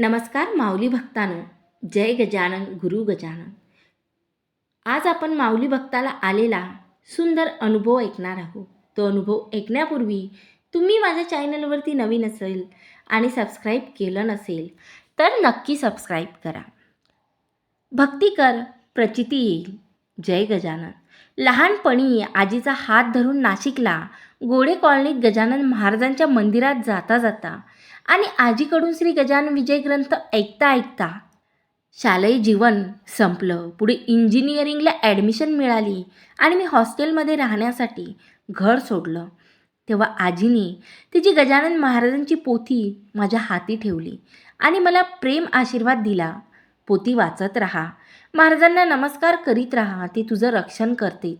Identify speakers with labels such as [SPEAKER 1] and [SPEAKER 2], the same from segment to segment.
[SPEAKER 1] नमस्कार माऊली भक्तानो. जय गजानन गुरु गजानन. आज आपण माऊली भक्ताला आलेला सुंदर अनुभव ऐकणार आहोत. तो अनुभव ऐकण्यापूर्वी तुम्ही माझ्या चॅनलवरती नवीन असेल आणि सबस्क्राईब केलं नसेल तर नक्की सबस्क्राईब करा. भक्ती कर प्रचिती येईल. जय गजानन. लहानपणी आजीचा हात धरून नाशिकला गोडे कॉलनीत गजानन महाराजांच्या मंदिरात जाता जाता आणि आजीकडून श्री गजानन विजय ग्रंथ ऐकता ऐकता शालेय जीवन संपलं. पुढे इंजिनिअरिंगला ॲडमिशन मिळाली आणि मी हॉस्टेलमध्ये राहण्यासाठी घर सोडलं. तेव्हा आजीने तिची गजानन महाराजांची पोथी माझ्या हाती ठेवली आणि मला प्रेम आशीर्वाद दिला. पोती वाचत राहा. महाराजांना नमस्कार करीत राहा. ते तुझं रक्षण करते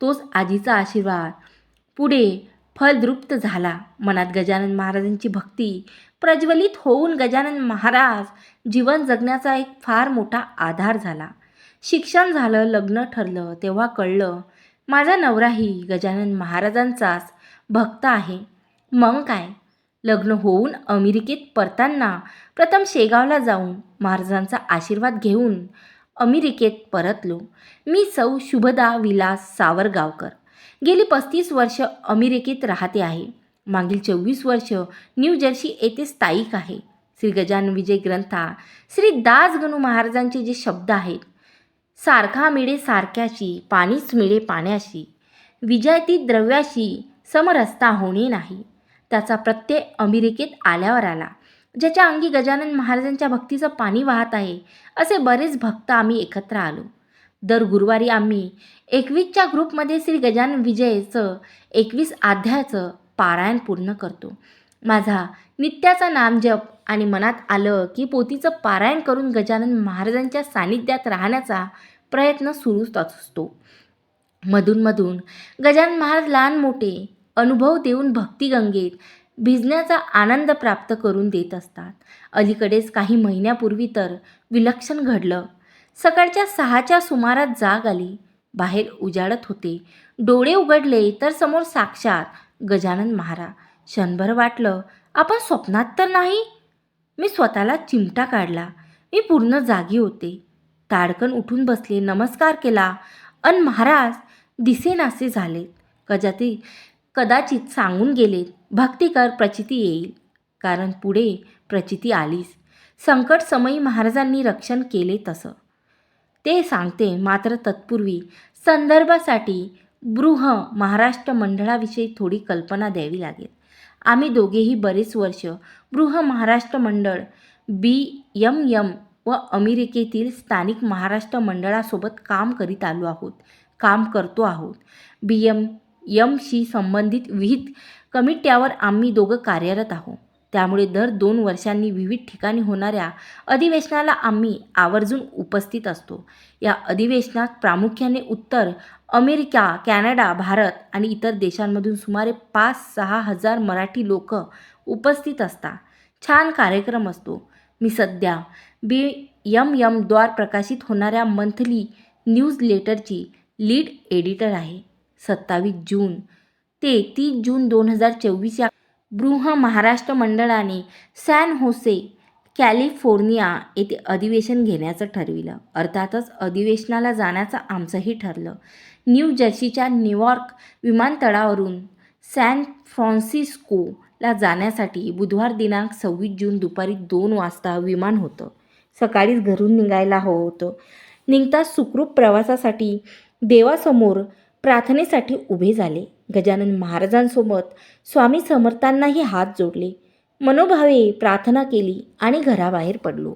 [SPEAKER 1] तोच आजीचा आशीर्वाद. पुढे फलद्रुप्त झाला. मनात गजानन महाराजांची भक्ती प्रज्वलित होऊन गजानन महाराज जीवन जगण्याचा एक फार मोठा आधार झाला. शिक्षण झालं लग्न ठरलं तेव्हा कळलं माझा नवराही गजानन महाराजांचाच भक्त आहे. मग काय? लग्न होऊन अमेरिकेत परताना प्रथम शेगावला जाऊन महाराजांचा आशीर्वाद घेऊन अमेरिकेत परतलो. मी सौ शुभदा विलास सावरगावकर. गेली पस्तीस वर्ष अमेरिकेत राहते आहे. मागील चोवीस वर्ष न्यू जर्सी येथे स्थायिक आहे. श्री गजानन विजय ग्रंथा श्री दासगणू महाराजांचे जे शब्द आहेत सारखा मिळे सारख्याशी पाणीच मिळे पाण्याशी विजयती द्रव्याशी समरसता होणे नाही. त्याचा प्रत्यय अमेरिकेत आल्यावर आला. ज्याच्या अंगी गजानन महाराजांच्या भक्तीचं पाणी वाहत आहे असे बरेच भक्त आम्ही एकत्र आलो. दर गुरुवारी आम्ही एकवीसच्या ग्रुपमध्ये श्री गजानन विजयचं एकवीस अध्यायाचं पारायण पूर्ण करतो. माझा नित्याचा नामजप आणि मनात आलं की पोतीचं पारायण करून गजानन महाराजांच्या सानिध्यात राहण्याचा प्रयत्न सुरूच असतो. मधूनमधून गजानन महाराज लहान मोठे अनुभव देऊन भक्तिगंगेत भिजण्याचा आनंद प्राप्त करून देत असतात. अलीकडेच काही महिन्यापूर्वी तर विलक्षण घडलं. सकाळच्या सहाच्या सुमारात जाग आली. बाहेर उजाडत होते. डोळे उघडले तर समोर साक्षात गजानन महाराज. क्षणभर वाटलं आपण स्वप्नात तर नाही? मी स्वतःला चिमटा काढला. मी पूर्ण जागी होते. ताडकन उठून बसले. नमस्कार केला. अन महाराज दिसेनासे झाले कजाती कदाचित सांगून गेलेत. भक्ती कर प्रचिती येईल. कारण पुढे प्रचिती आलीच संकट समयी महाराजांनी रक्षण केले तसं. ते सांगते मात्र तत्पूर्वी. संदर्भासाठी बृह महाराष्ट्र मंडळाविषयी थोडी कल्पना द्यावी लागेल. आम्ही दोघेही बरेच वर्ष बृह महाराष्ट्र मंडळ बी यम यम व अमेरिकेतील स्थानिक महाराष्ट्र मंडळासोबत काम करीत आलो आहोत काम करतो आहोत. बी एम यमशी संबंधित विहित कमिट्यावर आम्ही दोघं कार्यरत आहोत. त्यामुळे दर दोन वर्षांनी विविध ठिकाणी होणाऱ्या अधिवेशनाला आम्ही आवर्जून उपस्थित असतो. या अधिवेशनात प्रामुख्याने उत्तर अमेरिका कॅनडा भारत आणि इतर देशांमधून सुमारे पाच सहा हजार मराठी लोक उपस्थित असतात. छान कार्यक्रम असतो. मी सध्या बी यम यमद्वार प्रकाशित होणाऱ्या मंथली न्यूज लेटरची लीड एडिटर आहे. सत्तावीस जून ते तीस जून दोन हजार चोवीस या बृह महाराष्ट्र मंडळाने सॅन होसे कॅलिफोर्निया येथे अधिवेशन घेण्याचं ठरविलं. अर्थातच अधिवेशनाला जाण्याचं आमचंही ठरलं. न्यू जर्सीच्या न्यूयॉर्क विमानतळावरून सॅन फ्रान्सिस्कोला जाण्यासाठी बुधवार दिनांक सव्वीस जून दुपारी दोन वाजता विमान होतं. सकाळीच घरून निघायला हवं होतं. निघताच सुखरूप प्रवासासाठी देवासमोर प्रार्थनेसाठी उभे झाले. गजानन महाराजांसोबत स्वामी समर्थांनाही हात जोडले. मनोभावे प्रार्थना केली आणि घराबाहेर पडलो.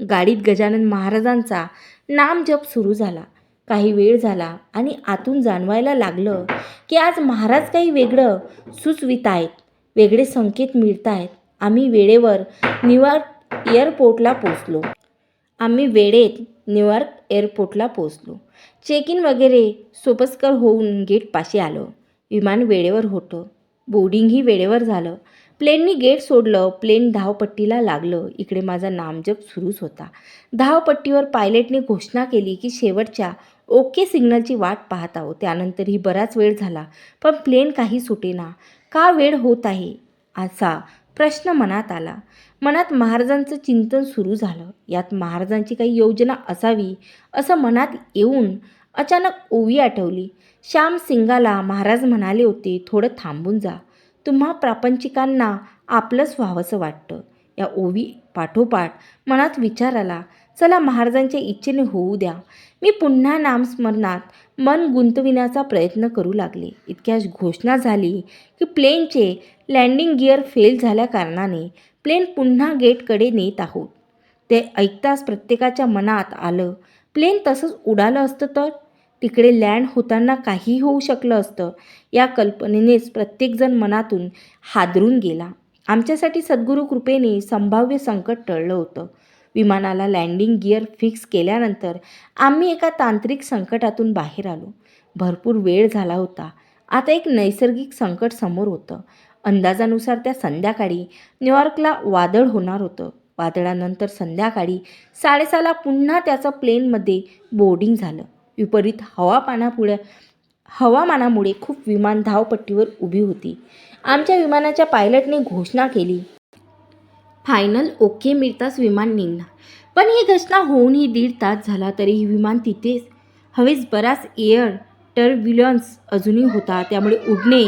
[SPEAKER 1] गाडीत गजानन महाराजांचा नामजप सुरू झाला. काही वेळ झाला आणि आतून जाणवायला लागलं की आज महाराज काही वेगळं सुचवित आहेत वेगळे संकेत मिळत आहेत आम्ही वेळेवर न्यूयॉर्क एअरपोर्टला पोचलो आम्ही वेळेत न्यूयॉर्क एअरपोर्टला पोचलो चेक इन वगैरे सोपस्कर होऊन गेटपाशी आलो. विमान वेळेवर होतं. बोर्डिंगही वेळेवर झालं. प्लेननी गेट सोडलं प्लेन धावपट्टीला लागलं. इकडे माझा नामजप सुरूच होता. धावपट्टीवर पायलटने घोषणा केली की शेवटच्या ओके सिग्नलची वाट पाहत आहोत. त्यानंतरही बराच वेळ झाला पण प्लेन काही सुटेना. का वेळ होत आहे? असा प्रश्न मनात आला. मनात महाराजांचं चिंतन सुरू झालं. यात महाराजांची काही योजना असावी असं मनात येऊन अचानक ओवी आठवली. श्याम सिंगाला महाराज म्हणाले होते थोडं थांबून जा. तुम्हा प्रापंचिकांना आपलंच व्हावंसं वाटतं. या ओवी पाठोपाठ मनात विचार आला चला महाराजांच्या इच्छेने होऊ द्या. मी पुन्हा नामस्मरणात मन गुंतविण्याचा प्रयत्न करू लागले. इतक्या घोषणा झाली की प्लेनचे लँडिंग गिअर फेल झाल्याकारणाने प्लेन पुन्हा गेटकडे नेत आहोत. ते ऐकताच प्रत्येकाच्या मनात आलं प्लेन तसंच उडालं असतं तर? तिकडे लँड होताना काहीही होऊ शकलं असतं. या कल्पनेनेच प्रत्येकजण मनातून हादरून गेला. आमच्यासाठी सद्गुरू कृपेने संभाव्य संकट टळलं होतं. विमानाला लँडिंग गिअर फिक्स केल्यानंतर आम्ही एका तांत्रिक संकटातून बाहेर आलो. भरपूर वेळ झाला होता. आता एक नैसर्गिक संकट समोर होतं. अंदाजानुसार त्या संध्याकाळी न्यूयॉर्कला वादळ होणार होतं. वादळानंतर संध्याकाळी साडेसहाला पुन्हा त्याचं प्लेनमध्ये बोर्डिंग झालं. विपरीत हवापानापुढे हवामानामुळे खूप विमान धावपट्टीवर उभी होती. आमच्या विमानाच्या पायलटने घोषणा केली. फायनल ओके मिळताच विमान निघणार. पण ही घटना होऊनही दीड तास झाला तरीही विमान तिथेच हवेच बराच एअर टर्ब्युलन्स अजूनही होता. त्यामुळे उडणे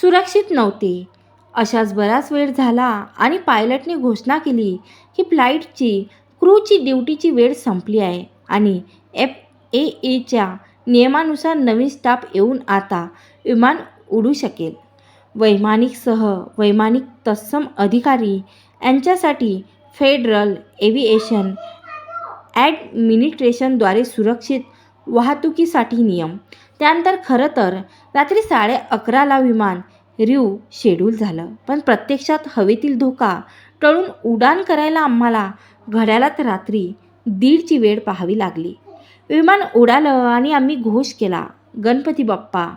[SPEAKER 1] सुरक्षित नव्हते. अशाच बराच वेळ झाला आणि पायलटने घोषणा केली की फ्लाईटची क्रूची ड्युटीची वेळ संपली आहे आणि एफ ए एच्या नियमानुसार नवीन स्टाफ येऊन आता विमान उडू शकेल. वैमानिकसह वैमानिक तत्सम अधिकारी यांच्यासाठी फेडरल एव्हिएशन ॲडमिनिस्ट्रेशनद्वारे सुरक्षित वाहतुकीसाठी नियम. त्यानंतर खरं तर रात्री साडे अकराला विमान रिव शेड्यूल झालं. पण प्रत्यक्षात हवेतील धोका टळून उडान करायला आम्हाला घड्याळात रात्री दीडची वेळ पाहावी लागली. विमान उडालं आणि आम्ही घोष केला गणपती बाप्पा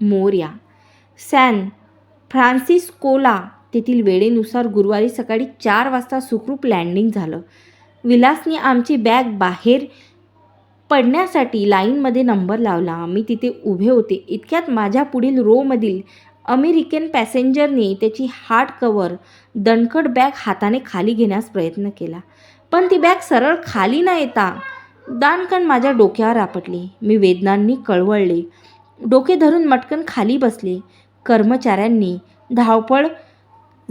[SPEAKER 1] मोर्या सॅन फ्रान्सिस्कोला तेथील वेळेनुसार गुरुवारी सकाळी चार वाजता सुखरूप लँडिंग झालं. विलासने आमची बॅग बाहेर पडण्यासाठी लाईनमध्ये नंबर लावला. मी तिथे उभे होते. इतक्यात माझ्या पुढील रोमधील अमेरिकन पॅसेंजरने त्याची हार्ड कवर दणकट बॅग हाताने खाली घेण्यास प्रयत्न केला. पण ती बॅग सरळ खाली न येता दानकण माझ्या डोक्यावर आपटली. मी वेदनांनी कळवळले. डोके धरून मटकन खाली बसले. कर्मचाऱ्यांनी धावपळ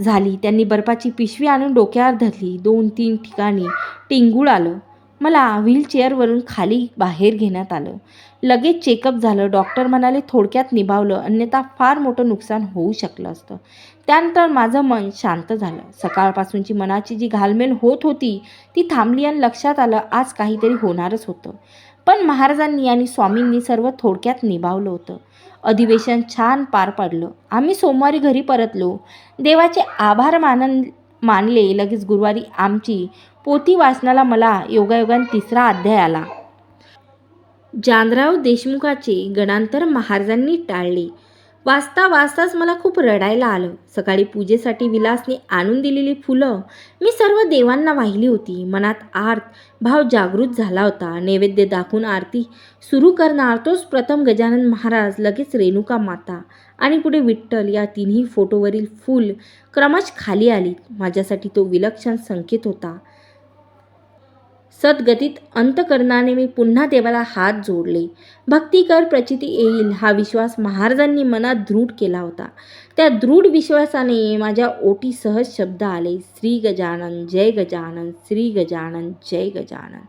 [SPEAKER 1] झाली. त्यांनी बर्फाची पिशवी आणून डोक्यावर धरली. दोन तीन ठिकाणी टिंगूळ आलं. मला व्हीलचेअरवरून खाली बाहेर घेण्यात आलं. लगेच चेकअप झालं. डॉक्टर म्हणाले थोडक्यात निभावलं. अन्यथा फार मोठं नुकसान होऊ शकलं असतं. त्यानंतर माझं मन शांत झालं. सकाळपासूनची मनाची जी घालमेल होत होती ती थांबली आणि लक्षात आलं आज काहीतरी होणारच होतं. पण महाराजांनी आणि स्वामींनी सर्व थोडक्यात निभावलं होतं. अधिवेशन छान पार पडलं. आम्ही सोमवारी घरी परतलो. देवाचे आभार मानन मानले. लगेच गुरुवारी आमची पोथी वाचनाला मला योगायोगाने तिसरा अध्याय आला. जानराव देशमुखाचे गणांतर महाराजांनी टाळले. वाचता वाचताच मला खूप रडायला आलं. सकाळी पूजेसाठी विलासने आणून दिलेली फुलं मी सर्व देवांना वाहिली होती. मनात आर्त भाव जागृत झाला होता. नैवेद्य दाखवून आरती सुरू करणार तोच प्रथम गजानन महाराज लगेच रेणुका माता आणि पुढे विठ्ठल या तिन्ही फोटोवरील फूल क्रमश खाली आली. माझ्यासाठी तो विलक्षण संकेत होता. सद्गतीत अंतकरणाने मी पुन्हा देवाला हात जोडले. भक्तिकर प्रचिती येईल हा विश्वास महाराजांनी मनात दृढ केला होता. त्या दृढ विश्वासाने माझ्या ओटी सहज शब्द आले श्री गजानन जय गजानन श्री गजानन जय गजानन.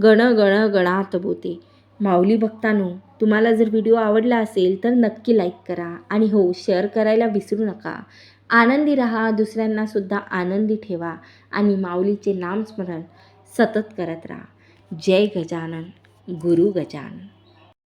[SPEAKER 1] गण गण गणात बोते. माऊली भक्तांनो तुम्हाला जर व्हिडिओ आवडला असेल तर नक्की लाईक करा आणि हो शेअर करायला विसरू नका. आनंदी रहा दुसऱ्यांनासुद्धा आनंदी ठेवा आणि माऊलीचे नामस्मरण सतत करत राहा. जय गजानन गुरु गजानन.